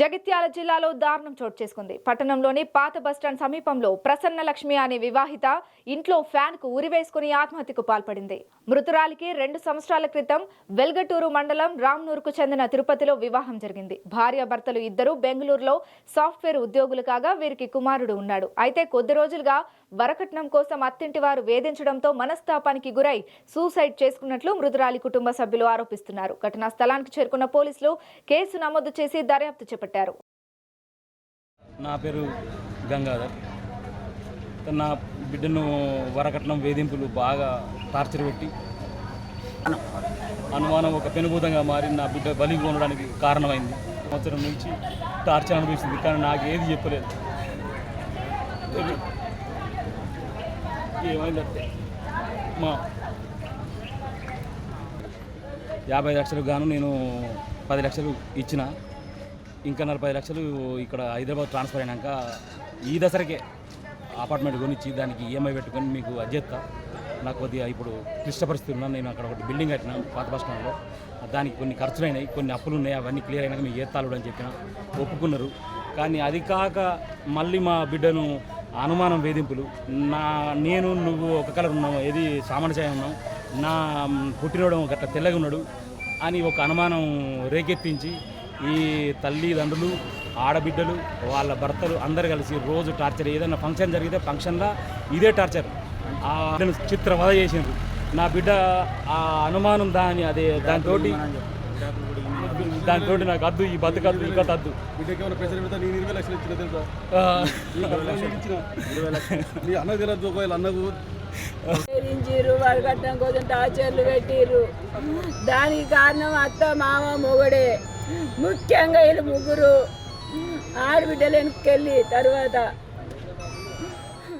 జగిత్యాల జిల్లాలో దారుణం చోటు చేసుకుంది. పట్టణంలోని పాత బస్టాండ్ సమీపంలో ప్రసన్న లక్ష్మి అనే వివాహిత ఇంట్లో ఫ్యాన్కు ఉరివేసుకుని ఆత్మహత్యకు పాల్పడింది. మృతురాలికి రెండు సంవత్సరాల క్రితం వెల్గటూరు మండలం రామ్నూరుకు చెందిన తిరుపతిలో వివాహం జరిగింది. భార్య భర్తలు ఇద్దరు బెంగళూరులో సాఫ్ట్వేర్ ఉద్యోగులు కాగా వీరికి కుమారుడు ఉన్నాడు. అయితే కొద్ది రోజులుగా వరకట్నం కోసం అత్తింటి వారు వేధించడంతో మనస్తాపానికి గురై సూసైడ్ చేసుకున్నట్లు మృతురాలి కుటుంబ సభ్యులు ఆరోపిస్తున్నారు. ఘటనా స్థలానికి చేరుకున్న పోలీసులు కేసు నమోదు చేసి దర్యాప్తు చేపట్టారు. నా పేరు గంగాధర్. నా బిడ్డను వరకట్నం వేధింపులు బాగా టార్చర్ పెట్టి అనుమానం ఒక పెనుభూతంగా మారి నా బిడ్డ బలి ఉండడానికి కారణమైంది. సంవత్సరం నుంచి టార్చర్ అనిపిస్తుంది కానీ నాకు ఏది చెప్పలేదు. ఏమైందంటే మా యాభై లక్షలకు గాను నేను పది లక్షలు ఇచ్చిన ఇంకా నలభై లక్షలు ఇక్కడ హైదరాబాద్ ట్రాన్స్ఫర్ అయినాక ఈ దసరకే అపార్ట్మెంట్ కొనిచ్చి దానికి ఈఎంఐ పెట్టుకొని మీకు అధ్యత నాకు కొద్దిగా ఇప్పుడు క్లిష్ట పరిస్థితులు ఉన్నాను నేను అక్కడ ఒకటి బిల్డింగ్ కట్టినా పాత బస్ స్టాండ్లో దానికి కొన్ని ఖర్చులు అయినాయి కొన్ని అప్పులు ఉన్నాయి అవన్నీ క్లియర్ అయినాక మీకు ఏతాలు అని చెప్పిన ఒప్పుకున్నారు. కానీ అది కాక మళ్ళీ మా బిడ్డను అనుమానం వేధింపులు. నా నేను నువ్వు ఒక కలర్ ఉన్నావు ఏది సామాన్య ఉన్నాం నా పుట్టినోడు గట్ల తెల్లగా ఉన్నాడు అని ఒక అనుమానం రేకెత్తించి ఈ తల్లిదండ్రులు ఆడబిడ్డలు వాళ్ళ భర్తలు అందరు కలిసి రోజు టార్చర్ ఏదైనా ఫంక్షన్ జరిగితే ఫంక్షన్లో ఇదే టార్చర్. ఆ బిడ్డను చిత్రవద చేసిండ్రు. నా బిడ్డ ఆ అనుమానం దాని అదే దాంతో దాంతో నాకు అద్దు ఈ బతుకద్దు ఇంకా తద్దు నీ అన్నకు తెలియదు ఒకవేళ అన్నకు. వేధించిర్రు వరకట్నం కోసం టార్చర్లు పెట్టిర్రు. దానికి కారణం అత్త మామ మొగడే. ముఖ్యంగా వీళ్ళు ముగ్గురు. ఆడబిడ్డలు వెనక్కెళ్ళి తర్వాత